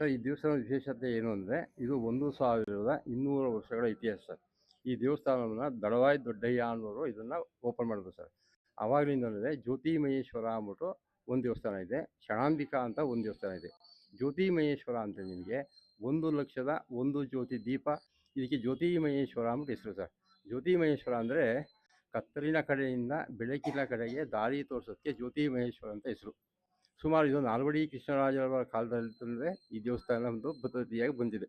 Sir ಈ ದೇವಸ್ಥಾನದ ವಿಶೇಷತೆ ಏನು ಅಂದರೆ, ಇದು ಒಂದು ಸಾವಿರದ ಇನ್ನೂರು ವರ್ಷಗಳ ಇತಿಹಾಸ. ಸರ್ ಈ ದೇವಸ್ಥಾನವನ್ನು ದಡವಾಯ್ ದೊಡ್ಡಯ್ಯ ಅನ್ನೋರು ಇದನ್ನು ಓಪನ್ ಮಾಡಿದ್ರು ಸರ್. ಆವಾಗಲಿಂದಲೇ ಜ್ಯೋತಿಮಹೇಶ್ವರ ಅಂದ್ಬಿಟ್ಟು ಒಂದು ದೇವಸ್ಥಾನ ಇದೆ ಕ್ಷಣಾಂಬಿಕಾ ಅಂತ ಒಂದು ದೇವಸ್ಥಾನ ಇದೆ. ಜ್ಯೋತಿಮಹೇಶ್ವರ ಅಂತ ನಿಮಗೆ ಒಂದು ಲಕ್ಷದ ಒಂದು ಜ್ಯೋತಿ ದೀಪ, ಇದಕ್ಕೆ ಜ್ಯೋತಿಮಹೇಶ್ವರ ಅಂದ್ಬಿಟ್ಟು ಹೆಸರು ಸರ್. ಜ್ಯೋತಿಮಹೇಶ್ವರ ಅಂದರೆ ಕತ್ತಲಿನ ಕಡೆಯಿಂದ ಬೆಳಕಿನ ಕಡೆಗೆ ದಾರಿ ತೋರಿಸೋದಕ್ಕೆ ಜ್ಯೋತಿಮಹೇಶ್ವರ ಅಂತ ಹೆಸರು. ಸುಮಾರು ಇದು ನಾಲ್ವಡಿ ಕೃಷ್ಣರಾಜರವರ ಕಾಲದಲ್ಲಿ ತಂದರೆ ಈ ದೇವಸ್ಥಾನ ಒಂದು ಪದ್ಧತಿಯಾಗಿ ಬಂದಿದೆ.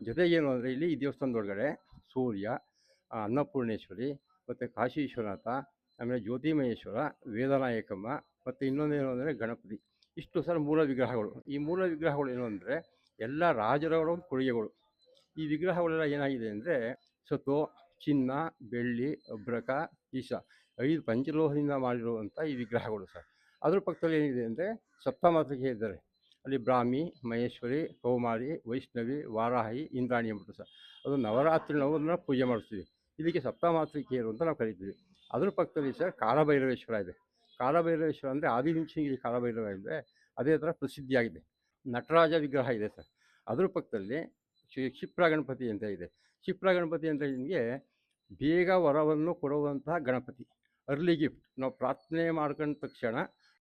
ಜೊತೆಗೆ ಏನು ಅಂದರೆ ಇಲ್ಲಿ ಈ ದೇವಸ್ಥಾನದೊಳಗಡೆ ಸೂರ್ಯ ಅನ್ನಪೂರ್ಣೇಶ್ವರಿ ಮತ್ತು ಕಾಶಿ ವಿಶ್ವನಾಥ ಆಮೇಲೆ ಜ್ಯೋತಿಮಹೇಶ್ವರ ವೇದನಾಯಕಮ್ಮ ಮತ್ತು ಇನ್ನೊಂದೇನು ಅಂದರೆ ಗಣಪತಿ. ಇಷ್ಟು ಸರ್ ಮೂಲ ವಿಗ್ರಹಗಳು. ಈ ಮೂಲ ವಿಗ್ರಹಗಳು ಏನು ಅಂದರೆ ಎಲ್ಲ ರಾಜರವರ ಕೊಡುಗೆಗಳು. ಈ ವಿಗ್ರಹಗಳೆಲ್ಲ ಏನಾಗಿದೆ ಅಂದರೆ ಸತ್ತು, ಚಿನ್ನ, ಬೆಳ್ಳಿ, ಅಬ್ರಕ, ಈಶ ಐದು ಪಂಚಲೋಹದಿಂದ ಮಾಡಿರುವಂಥ ಈ ವಿಗ್ರಹಗಳು ಸರ್. ಅದ್ರ ಪಕ್ಕದಲ್ಲಿ ಏನಿದೆ ಅಂದರೆ ಸಪ್ತಮಾತೃಕೆ ಇದ್ದಾರೆ ಅಲ್ಲಿ ಬ್ರಾಹ್ಮಿ, ಮಹೇಶ್ವರಿ, ಕೌಮಾರಿ, ವೈಷ್ಣವಿ, ವಾರಾಹಿ, ಇಂದ್ರಾಣಿ ಎಂಬುದು ಸರ್ ಅದು ನವರಾತ್ರಿ ನಾವು ಅದನ್ನು ಪೂಜೆ ಮಾಡಿಸ್ತೀವಿ. ಇದಕ್ಕೆ ಸಪ್ತಮಾತೃಕೆಯರು ಅಂತ ನಾವು ಕರಿತೀವಿ. ಅದ್ರ ಪಕ್ಕದಲ್ಲಿ ಸರ್ ಕಾಲಭೈರವೇಶ್ವರ ಇದೆ. ಕಾಲಭೈರವೇಶ್ವರ ಅಂದರೆ ಆದಿವಿಂಶಗಿರಿ ಕಾಲಭೈರವ ಇದೆ ಅದೇ ಥರ ಪ್ರಸಿದ್ಧಿಯಾಗಿದೆ. ನಟರಾಜ ವಿಗ್ರಹ ಇದೆ ಸರ್. ಅದ್ರ ಪಕ್ಕದಲ್ಲಿ ಕ್ಷಿಪ್ರ ಗಣಪತಿ ಅಂತ ಇದೆ. ಕ್ಷಿಪ್ರ ಗಣಪತಿ ಅಂದರೆ ನಿಮಗೆ ಬೇಗ ವರವನ್ನು ಕೊಡುವಂತಹ ಗಣಪತಿ ಅರ್ಲಿ ಗಿಫ್ಟ್ ನಾವು ಪ್ರಾರ್ಥನೆ ಮಾಡ್ಕೊಂಡ ತಕ್ಷಣ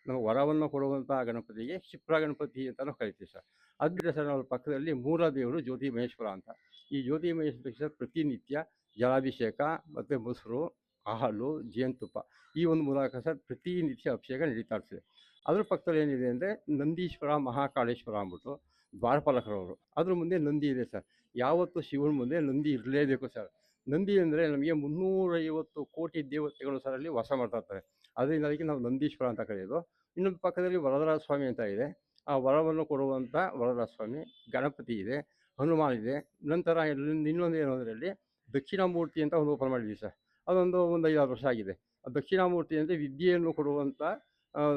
ನಾವು ವರವನ್ನು ಕೊಡುವಂತಹ ಗಣಪತಿಗೆ ಕ್ಷಿಪ್ರ ಗಣಪತಿ ಅಂತಲೂ ಕರಿತೀವಿ ಸರ್. ಅದ್ರ ಸರ್ ನಮ್ಮ ಪಕ್ಕದಲ್ಲಿ ಮೂಲ ದೇವರು ಜ್ಯೋತಿ ಮಹೇಶ್ವರ ಅಂತ. ಈ ಜ್ಯೋತಿ ಮಹೇಶ್ವರ ಸರ್ ಪ್ರತಿನಿತ್ಯ ಜಲಾಭಿಷೇಕ ಮತ್ತು ಮೊಸರು, ಹಾಲು, ಜೇನುತುಪ್ಪ ಈ ಒಂದು ಮೂಲಕ ಸರ್ ಪ್ರತಿನಿತ್ಯ ಅಭಿಷೇಕ ನಡೀತಾ ಇರ್ತದೆ. ಅದ್ರ ಪಕ್ಕದಲ್ಲಿ ಏನಿದೆ ಅಂದರೆ ನಂದೀಶ್ವರ ಮಹಾಕಾಳೇಶ್ವರ ಅಂದ್ಬಿಟ್ಟು ದ್ವಾರಪಾಲಕರವರು. ಅದ್ರ ಮುಂದೆ ನಂದಿ ಇದೆ ಸರ್. ಯಾವತ್ತು ಶಿವನ ಮುಂದೆ ನಂದಿ ಇರಲೇಬೇಕು ಸರ್. ನಂದಿ ಅಂದರೆ ನಮಗೆ ಮುನ್ನೂರೈವತ್ತು ಕೋಟಿ ದೇವತೆಗಳು ಸರ್ ಅಲ್ಲಿ ವಾಸ ಮಾಡ್ತಾ ಇರ್ತಾರೆ. ಅದರಿಂದ ಅದಕ್ಕೆ ನಾವು ನಂದೀಶ್ವರ ಅಂತ ಕರೆಯೋದು. ಇನ್ನೊಂದು ಪಕ್ಕದಲ್ಲಿ ವರದರಾಜ ಸ್ವಾಮಿ ಅಂತ ಇದೆ. ಆ ವರವನ್ನು ಕೊಡುವಂಥ ವರದರಾಜ ಸ್ವಾಮಿ ಗಣಪತಿ ಇದೆ, ಹನುಮಾನ್ ಇದೆ. ನಂತರ ಇನ್ನೊಂದು ಏನು ಅಂದರೆ ಅಲ್ಲಿ ದಕ್ಷಿಣಾಮೂರ್ತಿ ಅಂತ ಒಂದು ಓಪನ್ ಮಾಡಿದ್ವಿ ಸರ್. ಅದೊಂದು ಒಂದು ಐದಾರು ವರ್ಷ ಆಗಿದೆ. ಆ ದಕ್ಷಿಣಾಮೂರ್ತಿ ಅಂದರೆ ವಿದ್ಯೆಯನ್ನು ಕೊಡುವಂಥ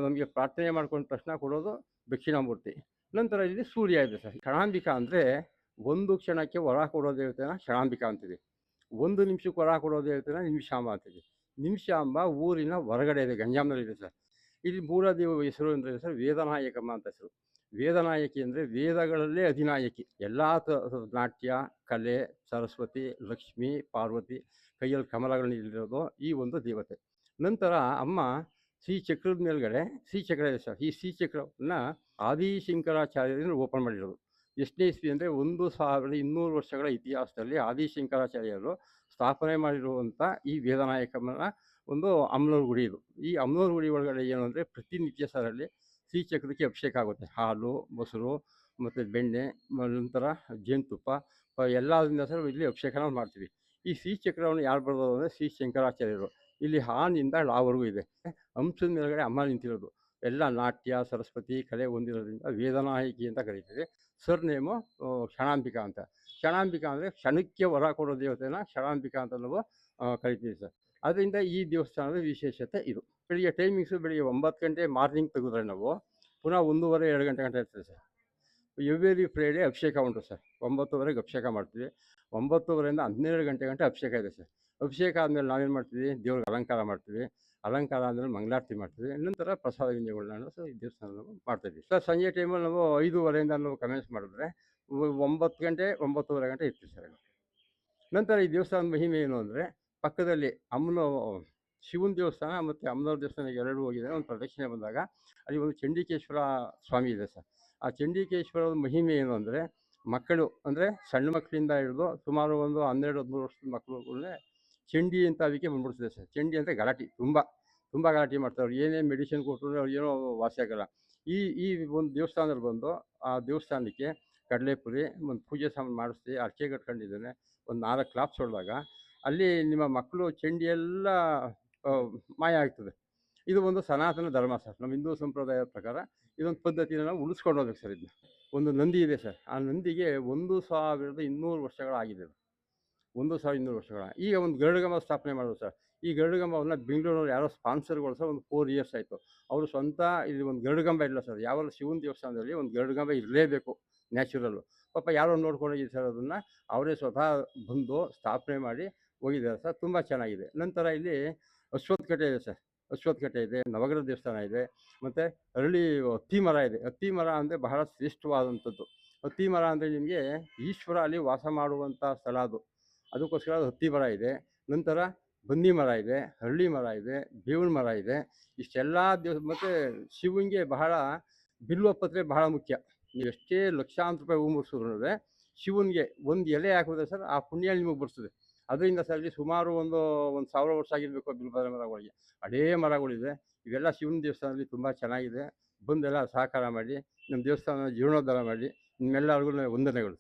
ನಮಗೆ ಪ್ರಾರ್ಥನೆ ಮಾಡ್ಕೊಂಡ ತಕ್ಷಣ ಕೊಡೋದು ದಕ್ಷಿಣಾಮೂರ್ತಿ. ನಂತರ ಇಲ್ಲಿ ಸೂರ್ಯ ಇದೆ ಸರ್. ಕ್ಷಣಾಂಬಿಕಾ ಅಂದರೆ ಒಂದು ಕ್ಷಣಕ್ಕೆ ವರ ಕೊಡೋ ದೇವತೆನ ಕ್ಷಣಾಂಬಿಕಾ ಅಂತಿದೆ. ಒಂದು ನಿಮಿಷಕ್ಕೆ ವರ ಕೊಡೋ ದೇವತೆನ ನಿಮಿಷಾಂಬ ಅಂತೀವಿ ನಿಮಿಷಾಂಬ ಊರಿನ ಹೊರಗಡೆ ಇದೆ ಗಂಜಾಂನಲ್ಲಿ ಇದೆ ಸರ್. ಇಲ್ಲಿ ದೇವ ಹೆಸರು ಅಂದರೆ ಸರ್? ವೇದನಾಯಕಮ್ಮ ಅಂತ ಹೆಸರು. ವೇದನಾಯಕಿ ಅಂದರೆ ವೇದಗಳಲ್ಲೇ ಅಧಿನಾಯಕಿ. ಎಲ್ಲ ನಾಟ್ಯ, ಕಲೆ, ಸರಸ್ವತಿ, ಲಕ್ಷ್ಮಿ, ಪಾರ್ವತಿ, ಕೈಯಲ್ಲಿ ಕಮಲಗಳನ್ನ ಇಲ್ಲಿರೋದು ಈ ಒಂದು ದೇವತೆ. ನಂತರ ಅಮ್ಮ ಶ್ರೀಚಕ್ರದ ಮೇಲ್ಗಡೆ, ಶ್ರೀಚಕ್ರ ಇದೆ ಸರ್. ಈ ಶ್ರೀಚಕ್ರವನ್ನು ಆದಿಶಂಕರಾಚಾರ್ಯರಿಂದ ಓಪನ್ ಮಾಡಿರೋದು. ಎಷ್ಟನೇ ಇಸ್ವಿ ಅಂದರೆ ಒಂದು ಸಾವಿರದ ಇನ್ನೂರು ವರ್ಷಗಳ ಇತಿಹಾಸದಲ್ಲಿ ಆದಿಶಂಕರಾಚಾರ್ಯರು ಸ್ಥಾಪನೆ ಮಾಡಿರುವಂಥ ಈ ವೇದನಾಯಕಮ್ಮನ ಒಂದು ಅಮ್ನೂರು ಗುಡಿ ಇದು. ಈ ಅಮ್ನೂರು ಗುಡಿ ಒಳಗಡೆ ಏನು ಅಂದರೆ ಪ್ರತಿನಿತ್ಯ ಸರಲ್ಲಿ ಶ್ರೀಚಕ್ರಕ್ಕೆ ಅಭಿಷೇಕ ಆಗುತ್ತೆ. ಹಾಲು, ಮೊಸರು ಮತ್ತು ಬೆಣ್ಣೆ ನಂತರ ಜೇನುತುಪ್ಪ ಎಲ್ಲದರಿಂದ ಸರ್ ಇಲ್ಲಿ ಅಭಿಷೇಕನ ಮಾಡ್ತೀವಿ. ಈ ಶ್ರೀಚಕ್ರವನ್ನು ಯಾರು ಬರೆದವರು ಅಂದರೆ ಶ್ರೀ ಶಂಕರಾಚಾರ್ಯರು. ಇಲ್ಲಿ ಹಾನಿಂದ ಲಾವರೆಗೂ ಇದೆ. ಹಂಸದ ಮೇಲ್ಗಡೆ ಅಮ್ಮ ನಿಂತಿರೋದು. ಎಲ್ಲ ನಾಟ್ಯ, ಸರಸ್ವತಿ ಕಲೆ ಹೊಂದಿರೋದ್ರಿಂದ ವೇದನಾಯಕಿ ಅಂತ ಕರೀತೀವಿ ಸರ್ ನೇಮು ಕ್ಷಣಾಂಬಿಕಾ ಅಂತ. ಕ್ಷಣಾಂಬಿಕಾ ಅಂದರೆ ಕ್ಷಣಕ್ಕೆ ವರ ಕೊಡೋ ದೇವತೆನ ಕ್ಷಣಾಂಬಿಕಾ ಅಂತ ನಾವು ಕರಿತೀವಿ ಸರ್. ಅದರಿಂದ ಈ ದೇವಸ್ಥಾನದ ವಿಶೇಷತೆ ಇದು. ಬೆಳಿಗ್ಗೆ ಟೈಮಿಂಗ್ಸು ಬೆಳಿಗ್ಗೆ ಒಂಬತ್ತು ಗಂಟೆ ಮಾರ್ನಿಂಗ್ ತೆಗೆದ್ರೆ ನಾವು ಪುನಃ ಒಂದೂವರೆ, ಎರಡು ಗಂಟೆ ಗಂಟೆ ಇರ್ತದೆ ಸರ್. ಎವ್ರಿ ಫ್ರೈಡೇ ಅಭಿಷೇಕ ಉಂಟು ಸರ್ ಒಂಬತ್ತುವರೆಗೆ ಅಭಿಷೇಕ ಮಾಡ್ತೀವಿ. ಒಂಬತ್ತುವರೆಯಿಂದ ಹನ್ನೆರಡು ಗಂಟೆ ಗಂಟೆ ಅಭಿಷೇಕ ಇದೆ ಸರ್ ಅಭಿಷೇಕ ಆದಮೇಲೆ ನಾವೇನು ಮಾಡ್ತೀವಿ? ದೇವ್ರಿಗೆ ಅಲಂಕಾರ ಮಾಡ್ತೀವಿ. ಅಲಂಕಾರ ಆದಮೇಲೆ ಮಂಗಳಾರತಿ ಮಾಡ್ತೀವಿ. ನಂತರ ಪ್ರಸಾದ ಗಿಂಜೆಗಳನ್ನ ಸರ್ ಈ ದೇವಸ್ಥಾನದಲ್ಲಿ ಮಾಡ್ತಾಯಿದ್ವಿ ಸರ್ ಸಂಜೆ ಟೈಮಲ್ಲಿ ನಾವು ಐದೂವರೆಯಿಂದ ನಾವು ಕಮೆನ್ಸ್ ಮಾಡಿದ್ರೆ ಒಂಬತ್ತು ಗಂಟೆ, ಒಂಬತ್ತುವರೆ ಗಂಟೆ ಇರ್ತೀವಿ ಸರ್ ನಂತರ ಈ ದೇವಸ್ಥಾನದ ಮಹಿಮೆ ಏನು ಅಂದರೆ ಪಕ್ಕದಲ್ಲಿ ಅಮ್ಮನ ಶಿವನ ದೇವಸ್ಥಾನ ಮತ್ತು ಅಮ್ಮನವ್ರ ದೇವಸ್ಥಾನಕ್ಕೆ ಎರಡು ಹೋಗಿದೆ. ಒಂದು ಪ್ರದಕ್ಷಿಣೆ ಬಂದಾಗ ಅಲ್ಲಿ ಒಂದು ಚಂಡಿಕೇಶ್ವರ ಸ್ವಾಮಿ ಇದೆ ಸರ್ ಆ ಚಂಡಿಕೇಶ್ವರದ ಮಹಿಮೆ ಏನು ಅಂದರೆ ಮಕ್ಕಳು ಅಂದರೆ ಸಣ್ಣ ಮಕ್ಕಳಿಂದ ಹಿಡಿದು ಸುಮಾರು ಒಂದು ಹನ್ನೆರಡು ಹದಿಮೂರು ವರ್ಷದ ಮಕ್ಕಳುಗಳನ್ನೇ ಚಂಡಿ ಅಂತ ಅದಕ್ಕೆ ಬಂದ್ಬಿಡ್ತದೆ ಸರ್. ಚಂಡಿ ಅಂದರೆ ಗಲಾಟೆ, ತುಂಬ ತುಂಬ ಗಲಾಟೆ ಮಾಡ್ತಾರೆ. ಏನೇ ಮೆಡಿಸಿನ್ ಕೊಟ್ಟರು ಅವ್ರು ಏನೋ ವಾಸಿ ಆಗಲ್ಲ. ಈ ಈ ಒಂದು ದೇವಸ್ಥಾನದಲ್ಲಿ ಬಂದು ಆ ದೇವಸ್ಥಾನಕ್ಕೆ ಕಡಲೆಪುರಿ, ಒಂದು ಪೂಜೆ ಸಾಮಾನು ಮಾಡಿಸಿ ಅರ್ಚೆ ಕಟ್ಕೊಂಡಿದ್ದಾನೆ, ಒಂದು ನಾಲ್ಕು ಕ್ಲಾಪ್ಸ್ ಹೊಡೆದಾಗ ಅಲ್ಲಿ ನಿಮ್ಮ ಮಕ್ಕಳು ಚಂಡಿ ಎಲ್ಲ ಮಾಯ ಆಗ್ತದೆ. ಇದು ಒಂದು ಸನಾತನ ಧರ್ಮ ಸರ್. ನಮ್ಮ ಹಿಂದೂ ಸಂಪ್ರದಾಯದ ಪ್ರಕಾರ ಇದೊಂದು ಪದ್ಧತಿನ ನಾವು ಉಳಿಸ್ಕೊಂಡು ಹೋಗ್ಬೇಕು ಸರ್ ಇದನ್ನ. ಒಂದು ನಂದಿ ಇದೆ ಸರ್. ಆ ನಂದಿಗೆ ಒಂದು ಸಾವಿರದ ಇನ್ನೂರು ವರ್ಷಗಳಾಗಿದೆ. ಒಂದು ಸಾವಿರದ ಇನ್ನೂರು ವರ್ಷಗಳ. ಈಗ ಒಂದು ಗರುಡಗಂಬ ಸ್ಥಾಪನೆ ಮಾಡೋದು ಸರ್. ಈ ಗರುಡಗಂಬವನ್ನು ಬೆಂಗಳೂರು ಯಾರೋ ಸ್ಪಾನ್ಸರ್ಗಳು ಸರ್ ಒಂದು ಫೋರ್ ಇಯರ್ಸ್ ಆಯಿತು. ಅವರು ಸ್ವಂತ ಇಲ್ಲಿ ಒಂದು ಗರುಡಗಂಬ ಇಲ್ಲ ಸರ್. ಯಾವಾಗ ಶಿವನ ದೇವಸ್ಥಾನದಲ್ಲಿ ಒಂದು ಗರುಡಗಂಬ ಇರಲೇಬೇಕು ನ್ಯಾಚುರಲ್ಲು. ಪಾಪ ಯಾರೋ ನೋಡ್ಕೊಂಡೋಗಿ ಸರ್ ಅದನ್ನು. ಅವರೇ ಸ್ವತಃ ಬಂದು ಸ್ಥಾಪನೆ ಮಾಡಿ ಹೋಗಿದ್ದಾರೆ ಸರ್. ತುಂಬ ಚೆನ್ನಾಗಿದೆ. ನಂತರ ಇಲ್ಲಿ ಅಶ್ವತ್ಥ ಕಟ್ಟೆ ಇದೆ ಸರ್. ಅಶ್ವತ್ಥ ಕಟ್ಟೆ ಇದೆ, ನವಗ್ರಹ ದೇವಸ್ಥಾನ ಇದೆ, ಮತ್ತು ಅರಳಿ ಹತ್ತಿ ಮರ ಇದೆ. ಹತ್ತಿ ಮರ ಅಂದರೆ ಬಹಳ ಶ್ರೇಷ್ಠವಾದಂಥದ್ದು. ಹತ್ತಿ ಮರ ಅಂದರೆ ನಿಮಗೆ ಈಶ್ವರ ಅಲ್ಲಿ ವಾಸ ಮಾಡುವಂಥ ಸ್ಥಳ ಅದು. ಅದಕ್ಕೋಸ್ಕರ ಅದು ಹತ್ತಿ ಮರ ಇದೆ. ನಂತರ ಬನ್ನಿ ಮರ ಇದೆ ಹರಳಿ ಮರ ಇದೆ ಬೇವಿನ ಮರ ಇದೆ. ಇಷ್ಟೆಲ್ಲ ದೇವ, ಮತ್ತು ಶಿವನಿಗೆ ಬಹಳ, ಬಿಲ್ವಪತ್ರೆ ಬಹಳ ಮುಖ್ಯ. ನೀವು ಎಷ್ಟೇ ಲಕ್ಷಾಂತರ ರೂಪಾಯಿ ಹೂ ಮುಗಿಸಿದ್ರು ಶಿವನಿಗೆ ಒಂದು ಎಲೆ ಹಾಕಿದ್ರೆ ಸರ್ ಆ ಪುಣ್ಯ ನಿಮಗೆ ಬರ್ತದೆ. ಅದರಿಂದ ಸರ್, ಸುಮಾರು ಒಂದು ಒಂದು ಸಾವಿರ ವರ್ಷ ಆಗಿರಬೇಕು ಬಿಲ್ಬದ ಮರಗಳಿಗೆ. ಹಳೇ ಮರಗಳಿದೆ. ಇವೆಲ್ಲ ಶಿವನ ದೇವಸ್ಥಾನದಲ್ಲಿ ತುಂಬ ಚೆನ್ನಾಗಿದೆ. ಬಂದೆಲ್ಲ ಸಹಕಾರ ಮಾಡಿ, ನಮ್ಮ ದೇವಸ್ಥಾನ ಜೀರ್ಣೋದ್ಧಾರ ಮಾಡಿ, ನಿಮ್ಮೆಲ್ಲರಿಗೂ ವಂದನೆಗಳು